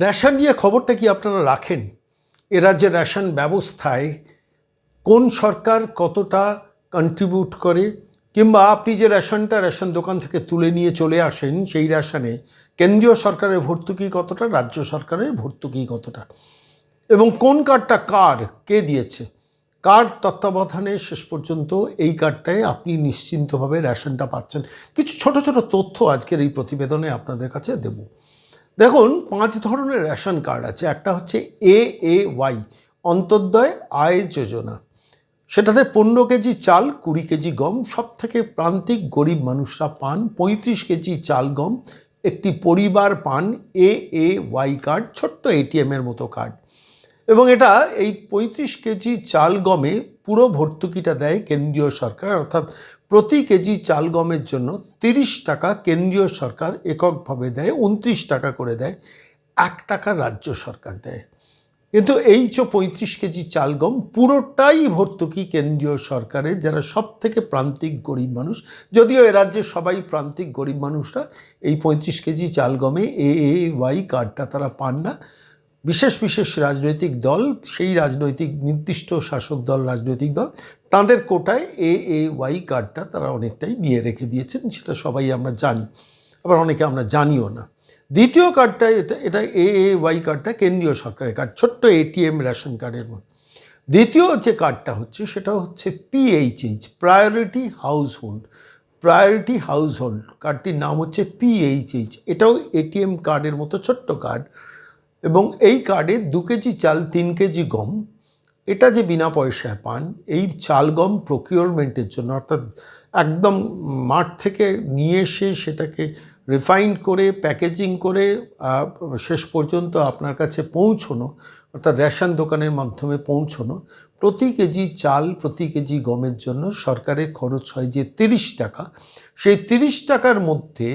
Ration নিয়ে খবরটা কি আপনারা রাখেন? এ রাজ্যের রেশন ব্যবস্থায় কোন সরকার কতটা কন্ট্রিবিউট করে? কিংবা আপনি যে রেশনটা রেশন দোকান থেকে তুলে নিয়ে চলে আসেন, সেই রেশনে কেন্দ্রীয় সরকারের ভর্তুকি কতটা, রাজ্য সরকারের ভর্তুকি কতটা? এবং কোন কার্ডটা কার, কে দিয়েছে? কার তত্ত্বাবধানে শেষ পর্যন্ত এই কার্ডটায় আপনি নিশ্চিন্তভাবে রেশনটা পাচ্ছেন? কিছু ছোট ছোট তথ্য আজকের এই প্রতিবেদনে আপনাদের কাছে দেব। দেখুন, পাঁচ ধরনের রেশন কার্ড আছে। একটা হচ্ছে এ এ ওয়াই, অন্তর্দয় আয় যোজনা। সেটাতে পনেরো কেজি চাল, কুড়ি কেজি গম সব থেকে প্রান্তিক গরিব মানুষরা পান, পঁয়ত্রিশ কেজি চাল গম, একটি পরিবার পান, এ এ ওয়াই কার্ড, ছোট্ট এটিএমের মতো কার্ড। এবং এটা এই পঁয়ত্রিশ কেজি চাল গমে পুরো ভর্তুকিটা দেয় কেন্দ্রীয় সরকার, অর্থাৎ প্রতি কেজি চাল গমের জন্য তিরিশ টাকা কেন্দ্রীয় সরকার এককভাবে দেয়, উনত্রিশ টাকা করে দেয়, এক টাকা রাজ্য সরকার দেয়। কিন্তু এই যে পঁয়ত্রিশ কেজি চাল গম পুরোটাই ভর্তুকি কেন্দ্রীয় সরকারের, যারা সব থেকে প্রান্তিক গরিব মানুষ, যদিও এ রাজ্যে সবাই প্রান্তিক গরিব মানুষরা, এই পঁয়ত্রিশ কেজি চাল গমে এ ওয়াই কার্ডটা তারা পান না। বিশেষ বিশেষ রাজনৈতিক দল, সেই রাজনৈতিক নির্দিষ্ট শাসক দল, রাজনৈতিক দল, তাদের কোটায় এ এ ওয়াই কার্ডটা তারা অনেকটাই নিয়ে রেখে দিয়েছেন, সেটা সবাই আমরা জানি। আবার অনেকে আমরা জানিও না। দ্বিতীয় কার্ডটা এটা এটা এ এ ওয়াই কার্ডটা কেন্দ্রীয় সরকারের কার্ড ছোট্ট এটিএম রেশন কার্ডের মতো। দ্বিতীয় যে কার্ডটা হচ্ছে, সেটা হচ্ছে PHH priority household priority household কার্ডটির নাম হচ্ছে পিএইচএইচ এটাও এটিএম কার্ডের মতো ছোট্ট কার্ড এবং এই কার্ডে দু কেজি চাল, তিন কেজি গম, এটা যে বিনা পয়সায় পান, এই চাল গম প্রকিউরমেন্টের জন্য, অর্থাৎ একদম মাঠ থেকে নিয়ে এসে সেটাকে রিফাইন্ড করে প্যাকেজিং করে শেষ পর্যন্ত আপনার কাছে পৌঁছনো, অর্থাৎ রেশন দোকানের মাধ্যমে পৌঁছনো, প্রতি কেজি চাল, প্রতি কেজি গমের জন্য সরকারের খরচ হয় যে তিরিশ টাকা। সেই তিরিশ টাকার মধ্যে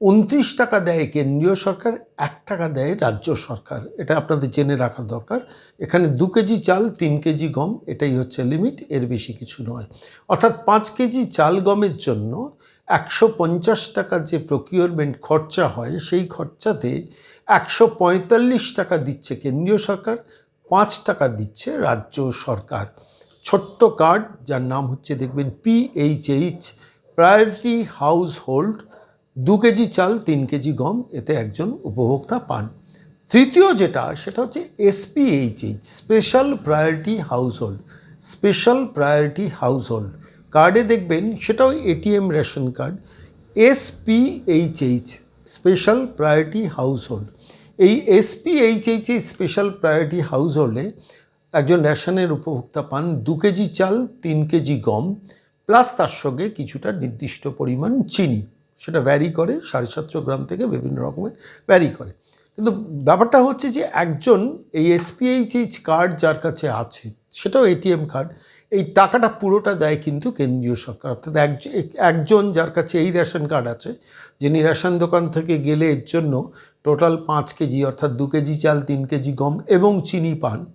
উনত্রিশ টাকা দেয় কেন্দ্রীয় সরকার, এক টাকা দেয় রাজ্য সরকার। এটা আপনাদের জেনে রাখা দরকার। এখানে দু কেজি চাল, তিন কেজি গম, এটাই হচ্ছে লিমিট, এর বেশি কিছু নয়। অর্থাৎ পাঁচ কেজি চাল গমের জন্য একশো পঞ্চাশ টাকা যে প্রকিউরমেন্ট খরচা হয়, সেই খরচাতে একশো পঁয়তাল্লিশ টাকা দিচ্ছে কেন্দ্রীয় সরকার, পাঁচ টাকা দিচ্ছে রাজ্য সরকার। ছোট্ট কার্ড, যার নাম হচ্ছে দেখবেন পিএইচএইচ প্রায়োরিটি হাউস হোল্ড দু কেজি চাল, তিন কেজি গম, এতে একজন উপভোক্তা পান। তৃতীয় যেটা, সেটা হচ্ছে SPHH special priority household special priority household কার্ডে দেখবেন, সেটাও ATM ration card SPHH special priority household এই এসপিএইচএইচ স্পেশাল প্রায়োরিটি হাউস হোল্ডে একজন রেশনের উপভোক্তা পান দু কেজি চাল, তিন কেজি গম প্লাস তার সঙ্গে কিছুটা নির্দিষ্ট পরিমাণ চিনি। সেটা ভ্যারি করে সাড়ে সাতশো গ্রাম থেকে বিভিন্ন রকমের ভ্যারি করে। কিন্তু ব্যাপারটা হচ্ছে যে একজন এই এসপিএইচএইচ কার্ড যার কাছে আছে, সেটাও এটিএম কার্ড এই টাকাটা পুরোটা দেয় কিন্তু কেন্দ্রীয় সরকার। অর্থাৎ একজ- একজন যার কাছে এই রেশন কার্ড আছে, যিনি রেশন দোকান থেকে গেলে এর জন্য টোটাল পাঁচ কেজি অর্থাৎ দু কেজি চাল, তিন কেজি গম এবং চিনি পান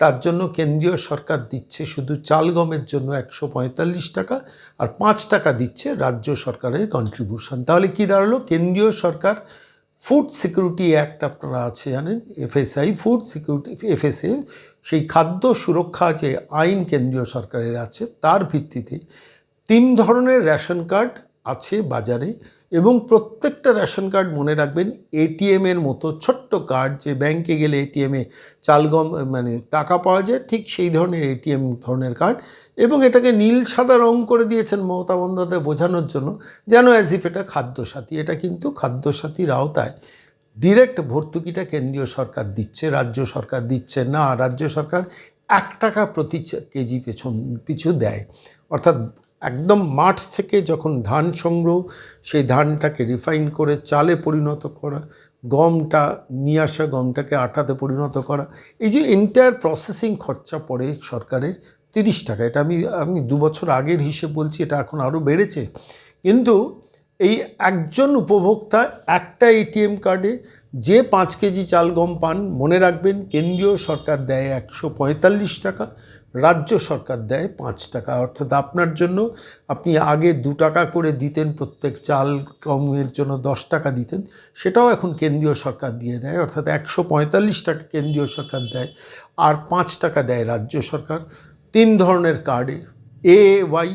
তার জন্য কেন্দ্রীয় সরকার দিচ্ছে শুধু চাল গমের জন্য একশো পঁয়তাল্লিশ টাকা আর পাঁচ টাকা দিচ্ছে রাজ্য সরকারের কন্ট্রিবিউশন তাহলে কি দাঁড়াল? কেন্দ্রীয় সরকার ফুড সিকিউরিটি অ্যাক্ট আপনারা আছে জানেন এফএসআই ফুড সিকিউরিটি এফএসএ সেই খাদ্য সুরক্ষা যে আইন কেন্দ্রীয় সরকারের আছে, তার ভিত্তিতে তিন ধরনের রেশন কার্ড আছে বাজারে। এবং প্রত্যেকটা রেশন কার্ড মনে রাখবেন এটিএমের মতো ছোট্ট কার্ড যে ব্যাংকে গেলে এটিএমে চালগম মানে টাকা পাওয়া যায়, ঠিক সেই ধরনের এটিএম ধরনের কার্ড এবং এটাকে নীল সাদা রং করে দিয়েছেন মমতা বন্দ্যোপাধ্যায় বোঝানোর জন্য, যেন অ্যাজ ইফ এটা খাদ্যসাথী। এটা কিন্তু খাদ্যসাথীর আওতায়। ডিরেক্ট ভর্তুকিটা কেন্দ্রীয় সরকার দিচ্ছে, রাজ্য সরকার দিচ্ছে না। রাজ্য সরকার এক টাকা প্রতি কেজি পেছন পিছু দেয়। অর্থাৎ একদম মাঠ থেকে যখন ধান সংগ্রহ, সেই ধানটাকে রিফাইন করে চালে পরিণত করা, গমটা নিয়ে আসা, গমটাকে আটাতে পরিণত করা, এই যে এন্টায়ার প্রসেসিং খরচা পড়ে সরকারের তিরিশ টাকা। এটা আমি আমি দু বছর আগের হিসেব বলছি, এটা এখন আরও বেড়েছে। কিন্তু এই একজন উপভোক্তা একটা এটিএম কার্ডে যে পাঁচ কেজি চাল গম পান, মনে রাখবেন, কেন্দ্রীয় সরকার দেয় একশো পঁয়তাল্লিশ টাকা রাজ্য সরকার দেয় পাঁচ টাকা। অর্থাৎ আপনার জন্য আপনি আগে দু টাকা করে দিতেন, প্রত্যেক চাল কমের জন্য দশ টাকা দিতেন। সেটাও এখন কেন্দ্রীয় সরকার দিয়ে দেয়। অর্থাৎ একশো পঁয়তাল্লিশ টাকা কেন্দ্রীয় সরকার দেয় আর পাঁচ টাকা দেয় রাজ্য সরকার। তিন ধরনের কার্ডে A. Y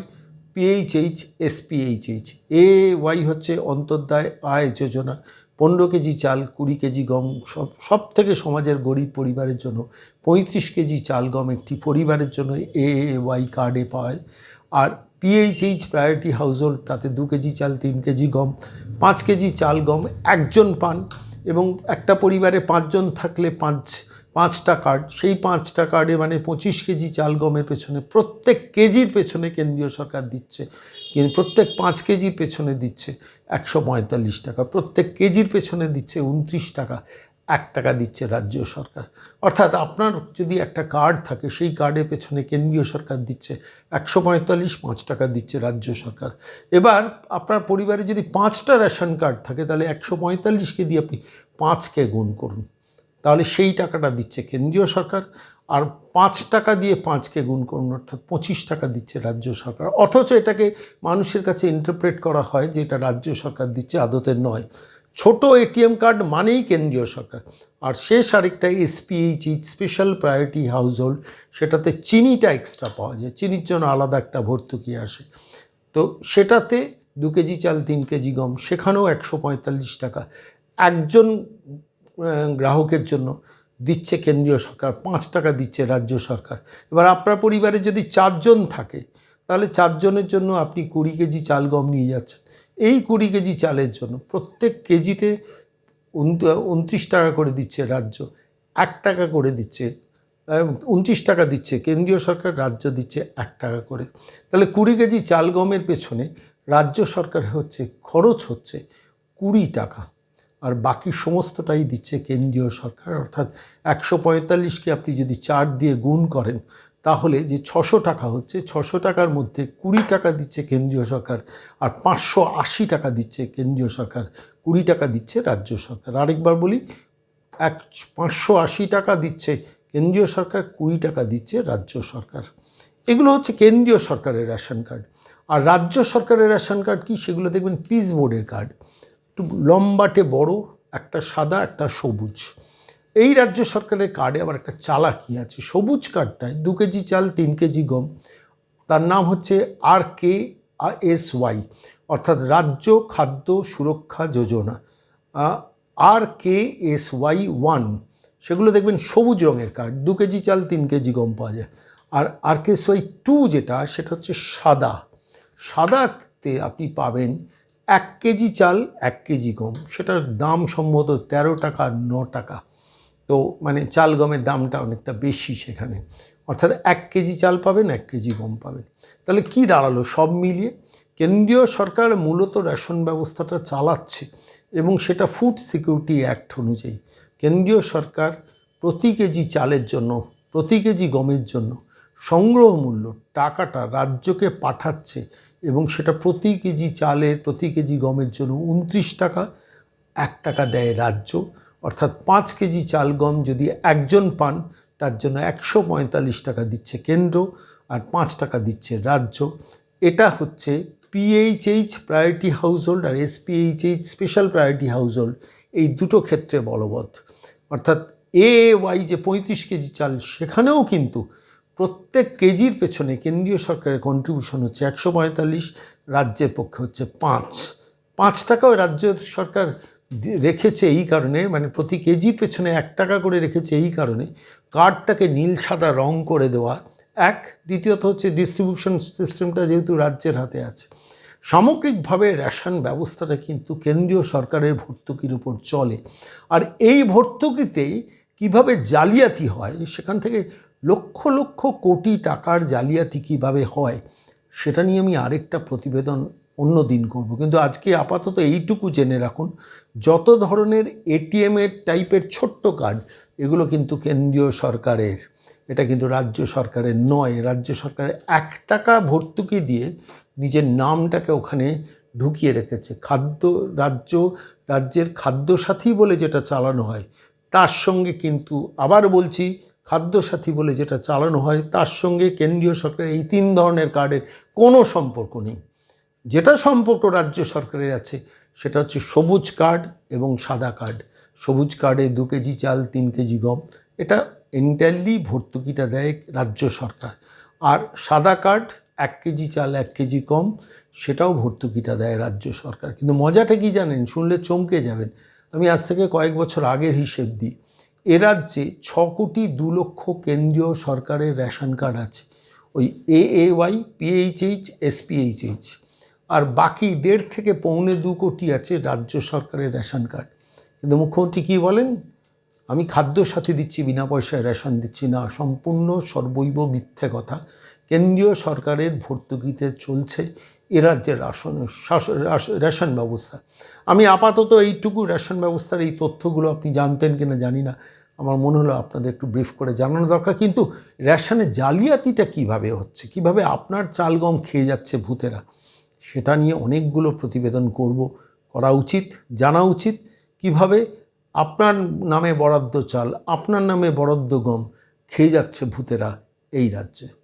PHH SPHH A Y হচ্ছে অন্তর্দায় আয় যোজনা। পনেরো কেজি চাল, কুড়ি কেজি গম, সব সব থেকে সমাজের গরিব পরিবারের জন্য, পঁয়ত্রিশ কেজি চাল, গম একটি পরিবারের জন্য এ ওয়াই কার্ডে পায় আর পিএইচএইচ প্রায়োরিটি হাউসহোল্ড তাতে দু কেজি চাল, তিন কেজি গম, পাঁচ কেজি চাল, গম একজন পান এবং একটা পরিবারে পাঁচজন থাকলে পাঁচ পাঁচটা কার্ড, সেই পাঁচটা কার্ডে মানে পঁচিশ কেজি চাল গমের পেছনে, প্রত্যেক কেজির পেছনে কেন্দ্রীয় সরকার দিচ্ছে। প্রত্যেক পাঁচ কেজির পেছনে দিচ্ছে একশো পঁয়তাল্লিশ টাকা, প্রত্যেক কেজির পেছনে দিচ্ছে উনত্রিশ টাকা, এক টাকা দিচ্ছে রাজ্য সরকার। অর্থাৎ আপনার যদি একটা কার্ড থাকে, সেই কার্ডের পেছনে কেন্দ্রীয় সরকার দিচ্ছে একশো পঁয়তাল্লিশ, পাঁচ টাকা দিচ্ছে রাজ্য সরকার। এবার আপনার পরিবারে যদি পাঁচটা রেশন কার্ড থাকে, তাহলে একশো পঁয়তাল্লিশকে দিয়ে আপনি পাঁচকে গুণ করুন। তাহলে সেই টাকাটা দিচ্ছে কেন্দ্রীয় সরকার আর পাঁচ টাকা দিয়ে পাঁচকে গুণ করুন, অর্থাৎ পঁচিশ টাকা দিচ্ছে রাজ্য সরকার। অথচ এটাকে মানুষের কাছে ইন্টারপ্রেট করা হয় যে এটা রাজ্য সরকার দিচ্ছে, আদতের নয়। ছোট এটিএম কার্ড মানেই কেন্দ্রীয় সরকার। আর শেষ আরেকটা SPH special priority house hold সেটাতে চিনিটা এক্সট্রা পাওয়া যায়। চিনির জন্য আলাদা একটা ভর্তুকি আসে। তো সেটাতে দু কেজি চাল, তিন কেজি গম, সেখানেও একশো পঁয়তাল্লিশ টাকা। একজন গ্রাহকের জন্য দিচ্ছে কেন্দ্রীয় সরকার, পাঁচ টাকা দিচ্ছে রাজ্য সরকার। এবার আপনার পরিবারে যদি চারজন থাকে, তাহলে চারজনের জন্য আপনি কুড়ি কেজি চাল গম নিয়ে যাচ্ছেন। এই কুড়ি কেজি চালের জন্য প্রত্যেক কেজিতে উনত্রিশ টাকা করে দিচ্ছে রাজ্য, এক টাকা করে দিচ্ছে উনত্রিশ টাকা দিচ্ছে কেন্দ্রীয় সরকার, রাজ্য দিচ্ছে এক টাকা করে। তাহলে কুড়ি কেজি চাল গমের পেছনে রাজ্য সরকার হচ্ছে খরচ হচ্ছে কুড়ি টাকা। আর বাকি সমস্তটাই দিচ্ছে কেন্দ্রীয় সরকার। অর্থাৎ একশো পঁয়তাল্লিশকে আপনি যদি চার দিয়ে গুণ করেন, তাহলে যে ছশো টাকা হচ্ছে, ছশো টাকার মধ্যে কুড়ি টাকা দিচ্ছে কেন্দ্রীয় সরকার আর পাঁচশো আশি টাকা দিচ্ছে কেন্দ্রীয় সরকার। কুড়ি টাকা দিচ্ছে রাজ্য সরকার। আরেকবার বলি, এক পাঁচশো আশি টাকা দিচ্ছে কেন্দ্রীয় সরকার, কুড়ি টাকা দিচ্ছে রাজ্য সরকার। এগুলো হচ্ছে কেন্দ্রীয় সরকারের রেশন কার্ড। আর রাজ্য সরকারের রেশন কার্ড কি? সেগুলো দেখবেন পিস বোর্ডের কার্ড। একটু লম্বাটে বড়, একটা সাদা, একটা সবুজ। এই রাজ্য সরকারের কার্ডে আবার একটা চালাকি আছে। সবুজ কার্ডটায় দু কেজি চাল, তিন কেজি গম। তার নাম হচ্ছে আর কে আর এস ওয়াই অর্থাৎ রাজ্য খাদ্য সুরক্ষা যোজনা। আর কে এস ওয়াই ওয়ান সেগুলো দেখবেন সবুজ রঙের কার্ড দু কেজি চাল, তিন কেজি গম পাওয়া যায়। আর আর কে এস ওয়াই টু যেটা, সেটা হচ্ছে সাদা। সাদাতে আপনি পাবেন এক কেজি চাল, এক কেজি গম। সেটার দাম সম্ভবত তেরো টাকা, ন টাকা। তো মানে চাল গমের দামটা অনেকটা বেশি সেখানে। অর্থাৎ এক কেজি চাল পাবেন, এক কেজি গম পাবেন। তাহলে কি দাঁড়াল? সব মিলিয়ে কেন্দ্রীয় সরকার মূলত রেশন ব্যবস্থাটা চালাচ্ছে এবং সেটা ফুড সিকিউরিটি অ্যাক্ট অনুযায়ী। কেন্দ্রীয় সরকার প্রতি কেজি চালের জন্য, প্রতি কেজি গমের জন্য সংগ্রহ মূল্য, টাকাটা রাজ্যকে পাঠাচ্ছে এবং সেটা প্রতি কেজি চালের, প্রতি কেজি গমের জন্য উনত্রিশ টাকা, এক টাকা দেয় রাজ্য। অর্থাৎ পাঁচ কেজি চাল গম যদি একজন পান, তার জন্য একশো পঁয়তাল্লিশ টাকা দিচ্ছে কেন্দ্র আর পাঁচ টাকা দিচ্ছে রাজ্য। এটা হচ্ছে পিএইচএইচ প্রায়োরিটি হাউসহোল্ড আর এসপিএইচএইচ স্পেশাল প্রায়োরিটি হাউসহোল্ড এই দুটো ক্ষেত্রে বলবৎ। অর্থাৎ এ ওয়াই যে পঁয়ত্রিশ কেজি চাল, সেখানেও কিন্তু প্রত্যেক কেজির পেছনে কেন্দ্রীয় সরকারের কন্ট্রিবিউশন হচ্ছে একশো পঁয়তাল্লিশ, রাজ্যের পক্ষে হচ্ছে পাঁচ। পাঁচ টাকাও রাজ্য সরকার রেখেছে এই কারণে মানে প্রতি কেজির পেছনে এক টাকা করে রেখেছে এই কারণে, কার্ডটাকে নীল সাদা রং করে দেওয়া। এক, দ্বিতীয়ত হচ্ছে ডিস্ট্রিবিউশন সিস্টেমটা যেহেতু রাজ্যের হাতে আছে। সামগ্রিকভাবে রেশন ব্যবস্থাটা কিন্তু কেন্দ্রীয় সরকারের ভর্তুকির উপর চলে। আর এই ভর্তুকিতেই কীভাবে জালিয়াতি হয়, সেখান থেকে লক্ষ লক্ষ কোটি টাকার জালিয়াতি কীভাবে হয়, সেটা নিয়ে আমি আরেকটা প্রতিবেদন অন্য দিন করব। কিন্তু আজকে আপাতত এইটুকু জেনে রাখুন, যত ধরনের এটিএমের টাইপের ছোট্ট কার্ড, এগুলো কিন্তু কেন্দ্রীয় সরকারের, এটা কিন্তু রাজ্য সরকারের নয়, রাজ্য সরকারের এক টাকা ভর্তুকি দিয়ে নিজের নামটাকে ওখানে ঢুকিয়ে রেখেছে। খাদ্য, রাজ্য, রাজ্যের খাদ্যসাথী বলে যেটা চালানো হয়, তার সঙ্গে কিন্তু আবার বলছি খাদ্যসাথী বলে যেটা চালানো হয়, তার সঙ্গে কেন্দ্রীয় সরকারের এই তিন ধরনের কার্ডের কোনো সম্পর্ক নেই। যেটা সম্পর্ক রাজ্য সরকারের আছে, সেটা হচ্ছে সবুজ কার্ড এবং সাদা কার্ড। সবুজ কার্ডে দু কেজি চাল, তিন কেজি গম, এটা এন্টায়ারলি ভর্তুকিটা দেয় রাজ্য সরকার। আর সাদা কার্ড, এক কেজি চাল, এক কেজি কম সেটাও ভর্তুকিটা দেয় রাজ্য সরকার। কিন্তু মজাটা কি জানেন? শুনলে চমকে যাবেন। আমি আজ থেকে কয়েক বছর আগের হিসেব দিই। এ রাজ্যে ছ কোটি দু লক্ষ কেন্দ্রীয় সরকারের রেশন কার্ড আছে। ওই A A Y PHH SPHH আর বাকি দেড় থেকে পৌনে দু কোটি আছে রাজ্য সরকারের রেশন কার্ড। কিন্তু মুখ্যমন্ত্রী কী বলেন? আমি খাদ্য সাথী দিচ্ছি, বিনা পয়সায় রেশন দিচ্ছি না, সম্পূর্ণ সর্বৈব মিথ্যে কথা। কেন্দ্রীয় সরকারের ভর্তুকিতে চলছে এ রাজ্যের রাশন রাস- রেশন ব্যবস্থা। আমি আপাতত এইটুকু রেশন ব্যবস্থার এই তথ্যগুলো আপনি জানতেন কিনা জানি না। আমার মনে হলো আপনাদের একটু ব্রিফ করে জানানো দরকার। কিন্তু রেশনের জালিয়াতিটা কীভাবে হচ্ছে? কীভাবে আপনার চাল গম খেয়ে যাচ্ছে ভূতেরা? সেটা নিয়ে অনেকগুলো প্রতিবেদন করব, করা উচিত, জানা উচিত। কীভাবে আপনার নামে বরাদ্দ চাল, আপনার নামে বরাদ্দ গম খেয়ে যাচ্ছে ভূতেরা এই রাজ্যে?